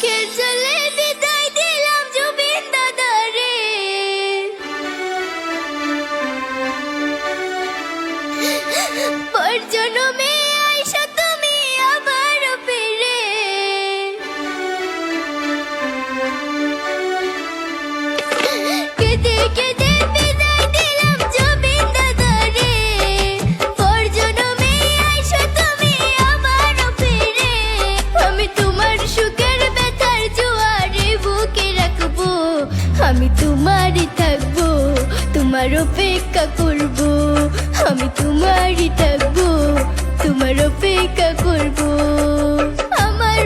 kids are আমি তোমারই থাকব, তোমার অপেক্ষা করব। আমি তোমারই থাকব, তোমার অপেক্ষা করব। আমার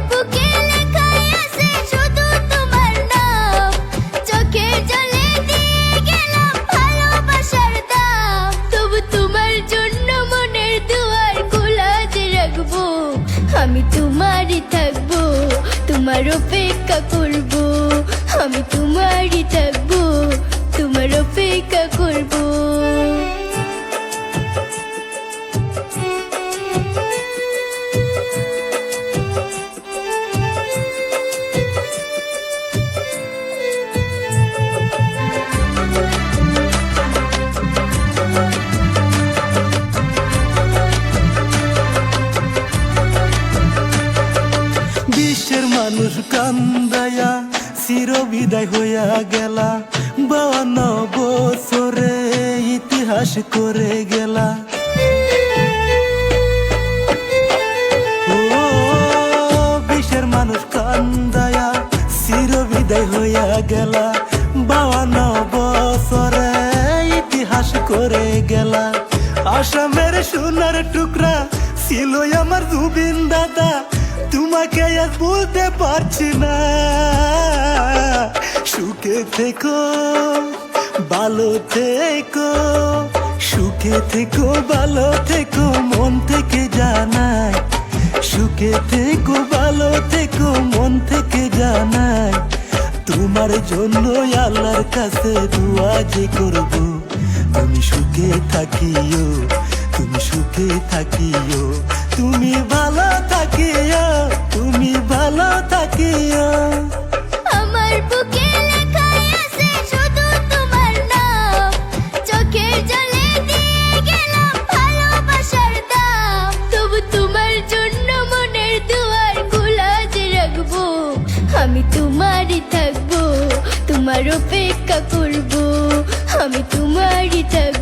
আমি তোমারই থাকব, তোমার অপেক্ষা করব। আমি তোমারই থাকব তোমার অপেক্ষা করব। মানুষ কান্দায়া চির বিদায় হইয়া গেলা। বাউন্ন বছরে ইতিহাস করে গেলা। ও বিশ্বের মানুষ কান্দায়া চির বিদায় হইয়া গেলা। বাউন্ন বছরে ইতিহাস করে গেলা। আসামের সোনার টুকরা ছিল আমার জুবিন দাদা। তোমাকে আজ বলতে পারছি না। থেকো, ভালো থেকো, সুখে থেকো, ভালো থেকো, মন থেকে জানাই। সুখে থেকো, ভালো থেকো, মন থেকে জানাই। তোমার জন্য আল্লাহর কাছে দোয়া যে করব। তুমি সুখে থাকিও, তুমি সুখে থাকিও, তুমি ভালো থাকিও, তুমি আমি তোমারই থাকব তোমার অপেক্ষা করব আমি তোমারই থাকব।